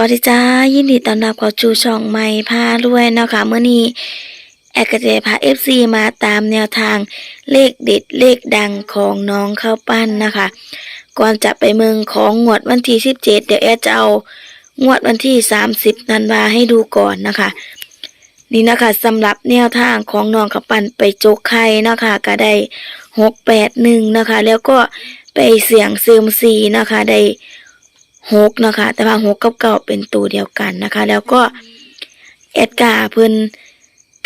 วัสดีจ้ายินดีต้อนรับเข้าสู่ช่องใหม่พารวยนะคะเมื่อนี้แอกเจพาเอฟซีมาตามแนวทางเลขเด็ดเลขดังของน้องข้าวปั้นนะคะ ก่อนจะไปเมืองของงวดวันที่สิบเจ็ดเดี๋ยวแอดจะเอางวดวันที่สามสิบธันวาให้ดูก่อนนะคะ นี่นะคะสำหรับแนวทางของน้องข้าวปั้นไปจกไข่นะคะก็ได้หกแปดหนึ่งนะคะ แล้วก็ไปเสี่ยงเซมซีนะคะได้ หกนะคะ แต่ว่าหกกับเก้าเป็นตัวเดียวกันนะคะ แล้วก็แอดกาเพิ่น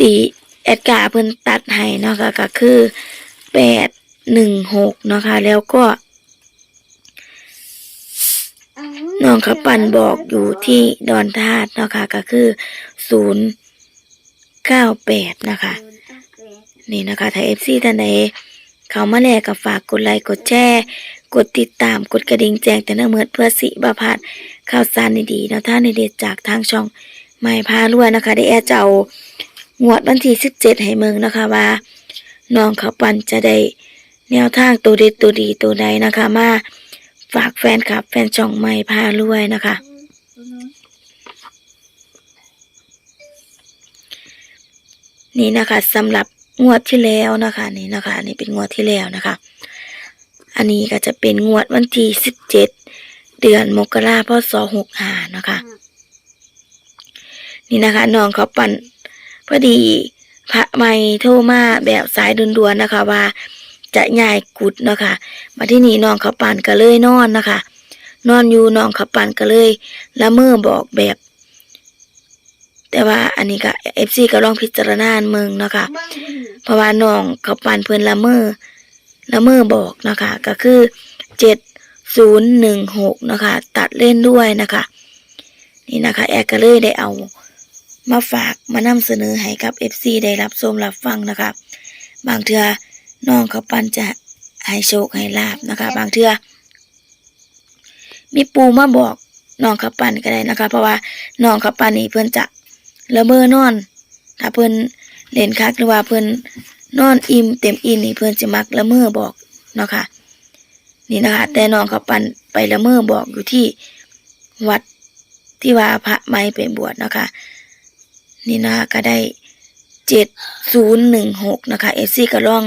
ตีแอดกาเพิ่นตัดให้เนาะคะก็คือแปดหนึ่งหกนะคะ แล้วก็น้องขับปันบอกอยู่ที่ดอนธาตุเนาะคะก็คือศูนย์เก้าแปดนะคะ นี่นะคะถ้าเอฟซีท่านใดเขามาแลกกับฝากกดไลค์กดแชร์ กดติดตามกดกระดิ่งแจ้งแต่เนื่อเมื่อเพื่อสิบพาดข่าวสารดีๆแนวทางในเด็ดจากทางช่องใหม่พารวยนะคะ ได้แอดจะเอางวดวันที่สิบเจ็ดให้เมืองนะคะว่าน้องเขาปันจะได้แนวทางตัวเด็ดตัวดีตัวใดนะคะ มาฝากแฟนคลับ แฟนช่องใหม่พารวยนะคะนี่นะคะสำหรับงวดที่แล้วนะคะ นี่นะคะ นี่เป็นงวดที่แล้วนะคะ อันนี้ก็จะเป็นงวดวันที่สิบเจ็ดเดือนมกราพศหกหานะคะ นี่นะคะน้องเขาปั่นพอดีพระไม่โทรมาแบบสายด่วนๆนะคะ ว่าจะย้ายกุดเนาะคะ มาที่นี่น้องเขาปั่นก็เลยนอนนะคะ นอนอยู่น้องเขาปั่นก็เลยละเมอบอกแบบ แต่ว่าอันนี้ก็เอฟซีก็ลองพิจารณาเมืองเนาะคะเพราะว่าน้องเขาปั่นเพื่อนละเมอ ละเมอบอกนะคะก็คือเจ็ดศูนย์หนึ่งหกนะคะ ตัดเล่นด้วยนะคะ นี่นะคะ แอร์ก็เลยได้เอามาฝากมานำเสนอให้กับ FC ได้รับชมรับฟังนะคะ บางเทือน้องเขาปันจะให้โชคให้ลาบนะคะ บางเทือมีปูมาบอกน้องเขาปันก็ได้นะคะ เพราะว่าน้องเขาปันนี่เพิ่อนจะละเมอนอน ถ้าเพิ่อนเล่นคักหรือว่าเพิ่อน นอนอิ่มเต็มอิ่มนี่เพิ่อนจะมักละเมอบอกเนาะค่ะ นี่นะคะ แต่น้องเขาปันไปละเมอบอกอยู่ที่วัดที่ว่าพระไม่ไปบวชเนาะคะนี่นะคะก็ได้เจ็ดศูนย์หนึ่งหกนะคะเอซี่ก็ลอง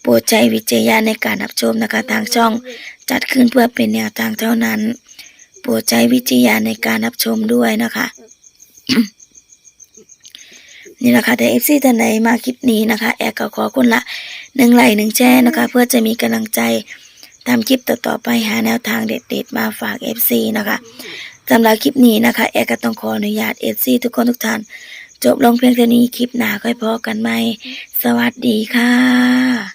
โปรดใช้วิจารณญาในการรับชมนะคะ ทางช่องจัดขึ้นเพื่อเป็นแนวทางเท่านั้น โปรดใช้วิจารณญาในการรับชมด้วยนะคะ นี่นะคะแต่เอฟซีท่านใดมาคลิปนี้นะคะ แอร์ก็ขอคุณละหนึ่งไลค์หนึ่งแชร์นะคะ เพื่อจะมีกำลังใจทำคลิปต่อๆไปหาแนวทางเด็ดๆ มาฝากเอฟซีนะคะสำหรับคลิปนี้นะคะ แอร์ก็ต้องขออนุญาตเอฟซีทุกคนทุกท่านจบลงเพียงเท่านี้คลิปหน้าค่อยพอกันไหมสวัสดีค่ะ